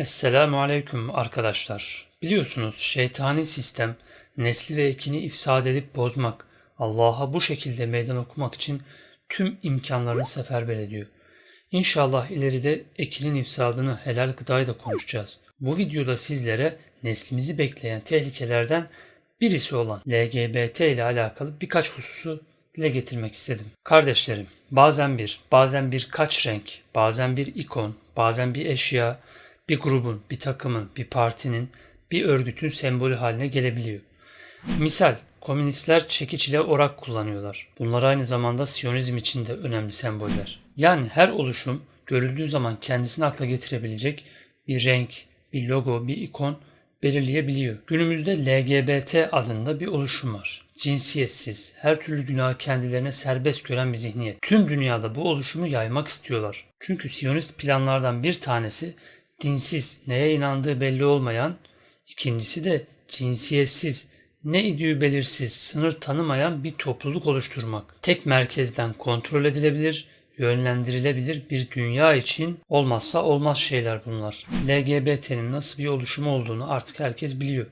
Esselamu Aleyküm arkadaşlar. Biliyorsunuz şeytani sistem nesli ve ekini ifsad edip bozmak, Allah'a bu şekilde meydan okumak için tüm imkanlarını seferber ediyor. İnşallah ileride ekinin ifsadını helal gıdayı da konuşacağız. Bu videoda sizlere neslimizi bekleyen tehlikelerden birisi olan LGBT ile alakalı birkaç hususu dile getirmek istedim. Kardeşlerim, bazen bir, bazen birkaç renk, bazen bir ikon, bazen bir eşya, bir grubun, bir takımın, bir partinin, bir örgütün sembolü haline gelebiliyor. Misal, komünistler çekiç ile orak kullanıyorlar. Bunlar aynı zamanda Siyonizm için de önemli semboller. Yani her oluşum görüldüğü zaman kendisini akla getirebilecek bir renk, bir logo, bir ikon belirleyebiliyor. Günümüzde LGBT adında bir oluşum var. Cinsiyetsiz, her türlü günahı kendilerine serbest gören bir zihniyet. Tüm dünyada bu oluşumu yaymak istiyorlar. Çünkü Siyonist planlardan bir tanesi dinsiz, neye inandığı belli olmayan, ikincisi de cinsiyetsiz, ne idüğü belirsiz, sınır tanımayan bir topluluk oluşturmak. Tek merkezden kontrol edilebilir, yönlendirilebilir bir dünya için olmazsa olmaz şeyler bunlar. LGBT'nin nasıl bir oluşum olduğunu artık herkes biliyor.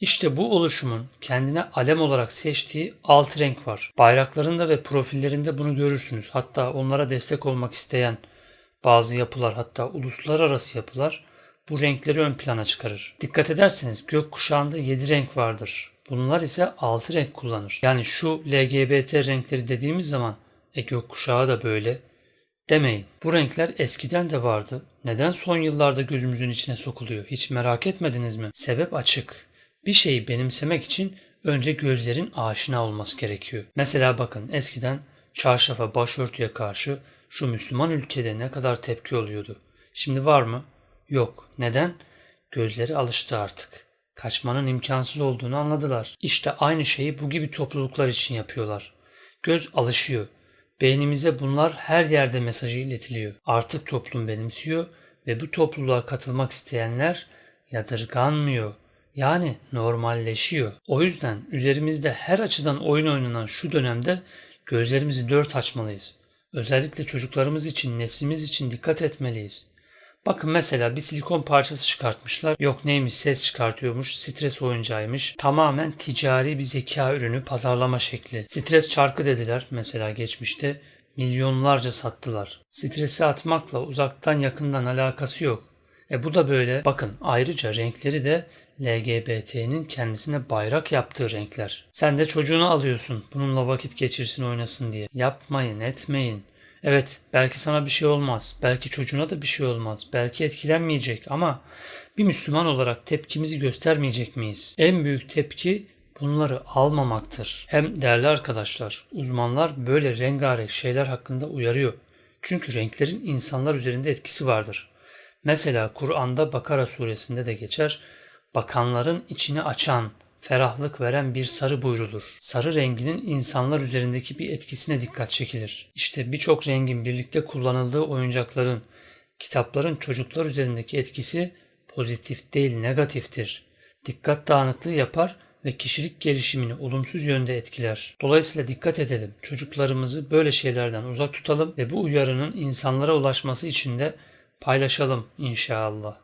İşte bu oluşumun kendine alem olarak seçtiği altı renk var. Bayraklarında ve profillerinde bunu görürsünüz. Hatta onlara destek olmak isteyen bazı yapılar hatta uluslararası yapılar bu renkleri ön plana çıkarır. Dikkat ederseniz gökkuşağında 7 renk vardır. Bunlar ise 6 renk kullanır. Yani şu LGBT renkleri dediğimiz zaman e gökkuşağı da böyle demeyin. Bu renkler eskiden de vardı. Neden son yıllarda gözümüzün içine sokuluyor? Hiç merak etmediniz mi? Sebep açık. Bir şeyi benimsemek için önce gözlerin aşina olması gerekiyor. Mesela bakın eskiden çarşafa, başörtüye karşı şu Müslüman ülkede ne kadar tepki oluyordu. Şimdi var mı? Yok. Neden? Gözleri alıştı artık. Kaçmanın imkansız olduğunu anladılar. İşte aynı şeyi bu gibi topluluklar için yapıyorlar. Göz alışıyor. Beynimize bunlar her yerde mesajı iletiliyor. Artık toplum benimsiyor ve bu topluluğa katılmak isteyenler yadırganmıyor. Yani normalleşiyor. O yüzden üzerimizde her açıdan oyun oynanan şu dönemde gözlerimizi dört açmalıyız. Özellikle çocuklarımız için, neslimiz için dikkat etmeliyiz. Bakın mesela bir silikon parçası çıkartmışlar. Yok neymiş ses çıkartıyormuş, stres oyuncağıymış. Tamamen ticari bir zeka ürünü pazarlama şekli. Stres çarkı dediler mesela geçmişte. Milyonlarca sattılar. Stresi atmakla uzaktan yakından alakası yok. E bu da böyle. Bakın ayrıca renkleri de LGBT'nin kendisine bayrak yaptığı renkler. Sen de çocuğunu alıyorsun bununla vakit geçirsin oynasın diye. Yapmayın etmeyin. Evet belki sana bir şey olmaz. Belki çocuğuna da bir şey olmaz. Belki etkilenmeyecek ama bir Müslüman olarak tepkimizi göstermeyecek miyiz? En büyük tepki bunları almamaktır. Hem değerli arkadaşlar uzmanlar böyle rengarenk şeyler hakkında uyarıyor. Çünkü renklerin insanlar üzerinde etkisi vardır. Mesela Kur'an'da Bakara suresinde de geçer. Bakanların içini açan, ferahlık veren bir sarı buyrulur. Sarı renginin insanlar üzerindeki bir etkisine dikkat çekilir. İşte birçok rengin birlikte kullanıldığı oyuncakların, kitapların çocuklar üzerindeki etkisi pozitif değil negatiftir. Dikkat dağınıklığı yapar ve kişilik gelişimini olumsuz yönde etkiler. Dolayısıyla dikkat edelim. Çocuklarımızı böyle şeylerden uzak tutalım ve bu uyarının insanlara ulaşması için de paylaşalım inşallah.